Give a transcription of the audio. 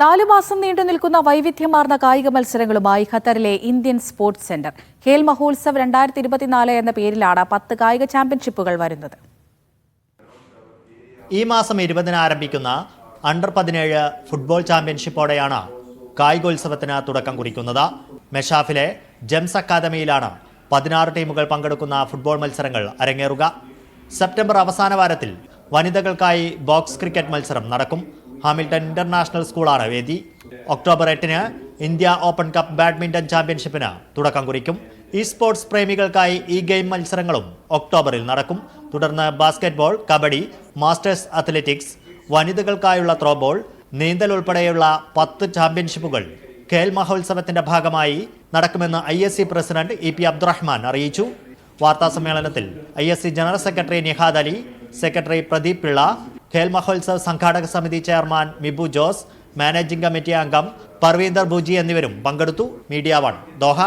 നാലു മാസം നീണ്ടു നിൽക്കുന്ന വൈവിധ്യമാർന്ന കായിക മത്സരങ്ങളുമായി ഖത്തറിലെ Indian sports centre Khel Mahotsav രണ്ടായിരത്തി ഇരുപത്തിനാല് എന്ന പേരിലാണ് പത്ത് കായിക ചാമ്പ്യൻഷിപ്പുകൾ വരുന്നത്. ഈ മാസം ഇരുപതിന് ആരംഭിക്കുന്ന അണ്ടർ പതിനേഴ് ഫുട്ബോൾ ചാമ്പ്യൻഷിപ്പോടെയാണ് കായികോത്സവത്തിന് തുടക്കം കുറിക്കുന്നത്. മെഷാഫിലെ ജെംസ് അക്കാദമിയിലാണ് പതിനാറ് ടീമുകൾ പങ്കെടുക്കുന്ന ഫുട്ബോൾ മത്സരങ്ങൾ അരങ്ങേറുക. സെപ്റ്റംബർ അവസാന വാരത്തിൽ വനിതകൾക്കായി ബോക്സ് ക്രിക്കറ്റ് മത്സരം നടക്കും. ഹാമിൽട്ടൺ ഇന്റർനാഷണൽ സ്കൂളാണ് വേദി ഒക്ടോബർ എട്ടിന് ഇന്ത്യ ഓപ്പൺ കപ്പ് ബാഡ്മിന്റൺ ചാമ്പ്യൻഷിപ്പിന് തുടക്കം കുറിക്കും. ഇ സ്പോർട്സ് പ്രേമികൾക്കായി ഈ ഗെയിം മത്സരങ്ങളും ഒക്ടോബറിൽ നടക്കും. തുടർന്ന് ബാസ്കറ്റ്ബോൾ കബഡി മാസ്റ്റേഴ്സ് അത്ലറ്റിക്സ് വനിതകൾക്കായുള്ള ത്രോബോൾ നീന്തൽ ഉൾപ്പെടെയുള്ള പത്ത് ചാമ്പ്യൻഷിപ്പുകൾ ഖേൽ മഹോത്സവത്തിന്റെ ഭാഗമായി നടക്കുമെന്ന് I S C president E P Abdurahman അറിയിച്ചു. വാർത്താ സമ്മേളനത്തിൽ I S C general secretary Nihad Ali secretary Pradeep Pillai Khel Mahotsav സംഘാടക സമിതി chairman Mibu Jose managing committee അംഗം പർവീന്ദർ ബുജി എന്നിവരും പങ്കെടുത്തു മീഡിയ വൺ ദോഹ.